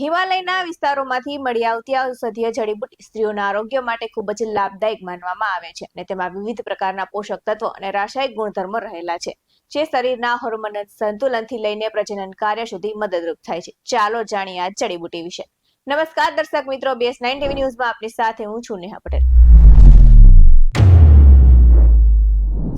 હિમાલયના વિસ્તારોમાંથી મળી આવતી ઔષધીય જડીબુટ્ટી સ્ત્રીઓના આરોગ્ય માટે ખૂબ જ લાભદાયક માનવામાં આવે છે અને તેમાં વિવિધ પ્રકારના પોષક તત્વો અને રાસાયણિક ગુણધર્મો રહેલા છે, જે શરીરના હોર્મોન સંતુલનથી લઈને પ્રજનન કાર્ય સુધી મદદરૂપ થાય છે. ચાલો જાણીએ આ જડીબુટી વિશે. નમસ્કાર દર્શક મિત્રો બેસ નાઇન ટીવી ન્યૂઝમાં આપની સાથે હું છું નેહા પટેલ.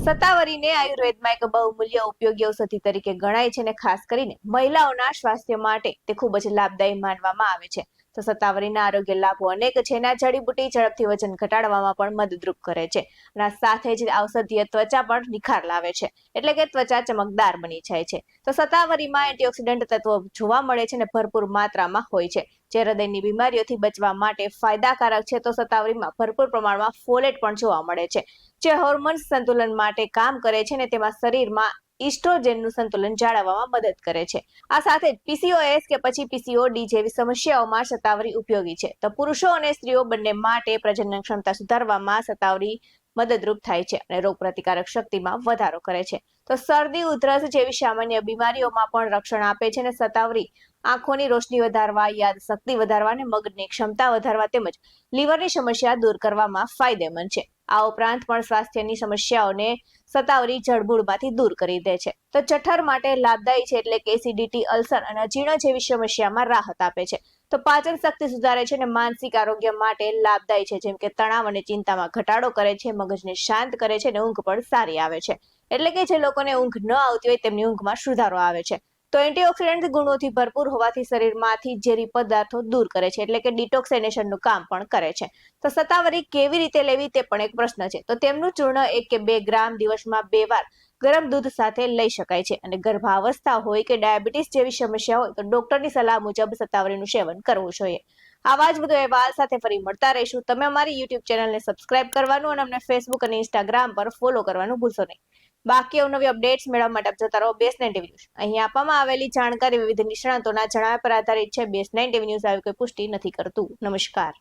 સત્તાવરીને આયુર્વેદમાં એક બહુમૂલ્ય ઉપયોગી ઔષધિ તરીકે ગણાય છે અને ખાસ કરીને મહિલાઓના સ્વાસ્થ્ય માટે તે ખૂબ જ લાભદાયી માનવામાં આવે છે. તો સત્તાવરીના આરોગ્ય લાભો અનેક છે. અને આ જડીબુટ્ટી ઝડપથી વજન ઘટાડવામાં પણ મદદરૂપ કરે છે. અને સાથે જ ઔષધીય ત્વચા પણ નિખાર લાવે છે. એટલે કે ત્વચા ચમકદાર બની જાય છે. તો સત્તાવરીમાં એન્ટીઓક્સિડન્ટ તત્વો જોવા મળે છે અને ભરપૂર માત્રામાં હોય છે. જે હૃદયની બીમારીઓથી બચવા માટે ફાયદાકારક છે. તો સત્તાવરીમાં ભરપૂર પ્રમાણમાં ફોલેટ પણ જોવા મળે છે. જે હોર્મોન્સ સંતુલન માટે કામ કરે છે ને તેમાં શરીરમાં ઇસ્ટ્રોજનનું સંતુલન જાળવવામાં મદદ કરે છે. આ સાથે જ પીસીઓએસ કે પછી પીસીઓડી જેવી સમસ્યાઓમાં શતાવરી ઉપયોગી છે. તો પુરુષો અને સ્ત્રીઓ બંને માટે પ્રજનન ક્ષમતા સુધારવામાં શતાવરી મદદરૂપ થાય છે અને રોગ પ્રતિકારક શક્તિમાં વધારો કરે છે. તો શરદી, ઉધરસ જેવી સામાન્ય બીમારીઓમાં પણ રક્ષણ આપે છે અને સતાવરી આંખોની રોશની વધારવા, યાદ શક્તિ વધારવા અને મગજની ક્ષમતા વધારવા તેમજ લીવરની સમસ્યા દૂર કરવામાં ફાયદેમંદ છે. આ ઉપરાંત પણ સ્વાસ્થ્યની સમસ્યાઓને સતાવરી જળબૂળમાંથી દૂર કરી દે છે. તો જઠર માટે લાભદાયી છે એટલે કે એસિડિટી અલ્સર અને અજીર્ણ જેવી સમસ્યામાં રાહત આપે છે. તો પાચન શક્તિ સુધારે છે અને માનસિક આરોગ્ય માટે લાભદાયી છે. જેમ કે તણાવ અને ચિંતામાં ઘટાડો કરે છે, મગજને શાંત કરે છે અને ઊંઘ પણ સારી આવે છે. એટલે કે જે લોકોને ઊંઘ ન આવતી હોય તેમની ઊંઘમાં સુધારો આવે છે. તો એન્ટીઓક્સિડન્ટ ગુણોથી ભરપૂર હોવાથી શરીરમાંથી ઝેરી પદાર્થો દૂર કરે છે, એટલે કે ડિટોક્સિનેશનનું કામ પણ કરે છે. તો સત્તાવરી કેવી રીતે લેવી તે પણ એક પ્રશ્ન છે. તો તેમનું ચૂર્ણ એક કે બે ગ્રામ દિવસમાં બે વાર ગરમ દૂધ સાથે લઈ શકાય છે અને ગર્ભાવસ્થા હોય કે ડાયાબિટીસ જેવી સમસ્યા હોય તો ડોક્ટરની સલાહ મુજબ સત્તાવરીનું સેવન કરવું જોઈએ. આવા જ બધો અહેવાલ સાથે ફરી મળતા રહીશું. તમે અમારી યુટ્યુબ ચેનલને સબસ્ક્રાઇબ કરવાનું અને અમને ફેસબુક અને ઇન્સ્ટાગ્રામ પર ફોલો કરવાનું ભૂલશો નહીં. બાકી અવનવી અપડેટ્સ મેળવવા માટે આપ રહો બેસ નાઇન ટીવી ન્યૂઝ અહીં આપવામાં આવેલી જાણકારી વિવિધ નિષ્ણાતોના જણાવ્યા પર આધારિત છે બેસ નાઇન ટીવી ન્યૂઝ આવી કોઈ પુષ્ટિ નથી કરતું. નમસ્કાર.